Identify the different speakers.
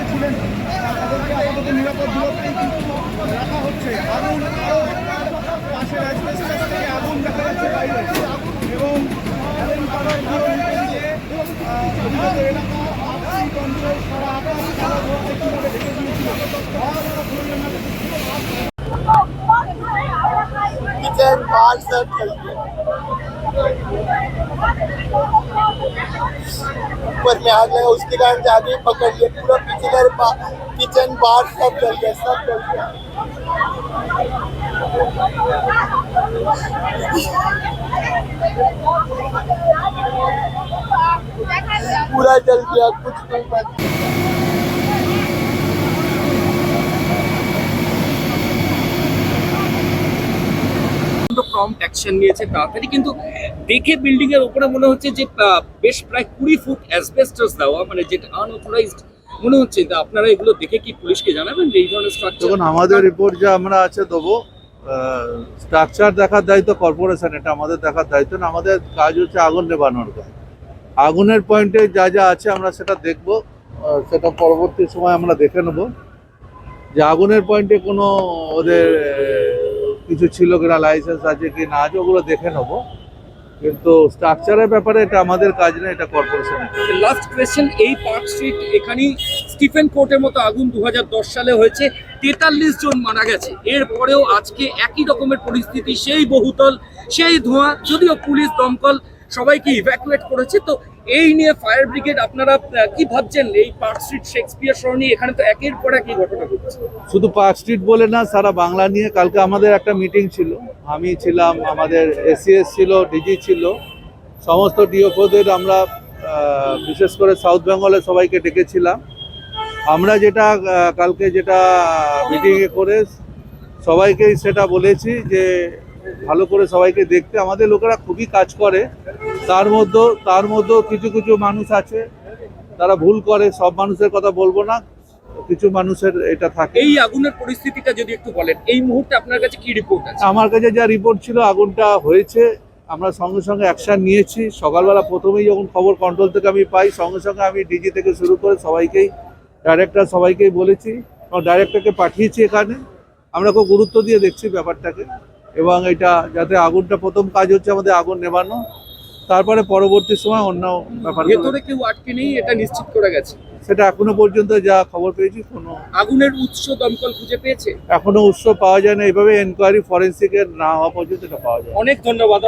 Speaker 1: পাশে তাদেরকে আপাতত নিরাপদ দূরত্বেই রাখা হচ্ছে। আগুন আরও পাশের থেকে আগুন দেখা যাচ্ছে বাইরে। এবং এলাকা আর্থিক সারা আকাশ সারা ধরতে ঢেকে দিয়েছিল
Speaker 2: ऊपर में आग लगा उसके कारण जाके पकड़ लिया पूरा पीछे घर किचन, बाहर सब जल गया, सब जल गया। पूरा जल गया, कुछ नहीं बचा।
Speaker 3: কিন্তু প্রম্পট অ্যাকশন নিয়েছে তাড়াতাড়ি, কিন্তু দেখে বিল্ডিং এর উপরে মনে হচ্ছে যে বেশ প্রায় কুড়ি ফুট অ্যাসবেস্টাস দেওয়া মানে যেটা আনঅথরাইজড মনে হচ্ছে তা আপনারা এগুলো দেখে কি পুলিশকে জানাবেন যে এই ধরনের স্ট্রাকচার
Speaker 4: দেখুন, আমাদের রিপোর্ট যা আমরা আছে দেবো স্ট্রাকচার দেখার দায়িত্ব কর্পোরেশন এটা আমাদের দেখার দায়িত্ব না, আমাদের কাজ হচ্ছে আগুন নেবানোর কাজ। আগুনের পয়েন্টে যা যা আছে আমরা সেটা দেখব সেটা পরবর্তী সময় আমরা দেখে নেব। যে আগুনের পয়েন্টে কোনো ওদের কিছু ছিল কিনা লাইসেন্স আছে কি না আছে, ওগুলো দেখে নেব। কিন্তু স্ট্রাকচারের ব্যাপারে এটা আমাদের কাজ না এটা কর্পোরেশন
Speaker 3: লাস্ট কোয়েশ্চেন এই পার্ক স্ট্রিট এখানেই স্টিফেন কোর্টের মতো আগুন দু হাজার দশ সালে হয়েছে, তেতাল্লিশ জন মারা গেছে। এরপরেও আজকে একই রকমের পরিস্থিতি, সেই বহুতল, সেই ধোঁয়া, যদিও পুলিশ দমকল সবাইকে ইভ্যাকুয়েট করেছে। তো এই নিয়ে ফায়ার ব্রিগেড আপনারা কি ভাবছেন? এই পার্ক স্ট্রিট শেক্সপিয়ার সরণি এখানে তো একের পর একই ঘটনা ঘটছে।
Speaker 4: শুধু পার্ক স্ট্রিট বলে না, সারা বাংলা নিয়ে কালকে আমাদের একটা মিটিং ছিল। আমি ছিলাম, আমাদের এসিএস ছিল ডিজি ছিল। সমস্ত ডিওফোদের আমরা বিশেষ করে সাউথ বেঙ্গলে সবাইকে ডেকেছিলাম। আমরা যেটা কালকে যেটা মিটিংয়ে করে সবাইকেই সেটা বলেছি যে ভালো করে সবাইকে দেখতে। আমাদের লোকেরা খুবই কাজ করে। তার মধ্যে তার মধ্যেও কিছু কিছু মানুষ আছে। তারা ভুল করে সব মানুষের কথা বলব না। কিছু মানুষের এটা থাকে।
Speaker 3: এই আগুনের পরিস্থিতিটা যদি একটু বলেন এই মুহূর্তে আপনার কাছে কি রিপোর্ট আছে?
Speaker 4: আমার কাছে যা রিপোর্ট ছিল আগুনটা হয়েছে। আমরা সঙ্গে সঙ্গে অ্যাকশন নিয়েছি। সকালবেলা প্রথমেই যখন খবর কন্ট্রোল থেকে আমি পাই সঙ্গে সঙ্গে আমি ডিজি থেকে শুরু করে সবাইকেই ডাইরেক্টর সবাইকেই বলেছি। এবং ডাইরেক্টরকে পাঠিয়েছি এখানে। আমরা খুব গুরুত্ব দিয়ে দেখছি ব্যাপারটাকে। এবং এটা যাতে আগুনটা প্রথম কাজ হচ্ছে আমাদের আগুন নেবানো তারপরে পরবর্তী সময় অন্য ব্যাপার
Speaker 3: ভেতরে কেউ আটকে নেই এটা নিশ্চিত করে গেছে।
Speaker 4: সেটা এখনও পর্যন্ত যা খবর পেয়েছি কোনো
Speaker 3: আগুনের উৎস দমকল খুঁজে পেয়েছে?
Speaker 4: এখনও উৎস পাওয়া যায় না এইভাবে এনকোয়ারি ফরেন্সিকের না হওয়া পর্যন্ত এটা পাওয়া যায়
Speaker 3: অনেক ধন্যবাদ।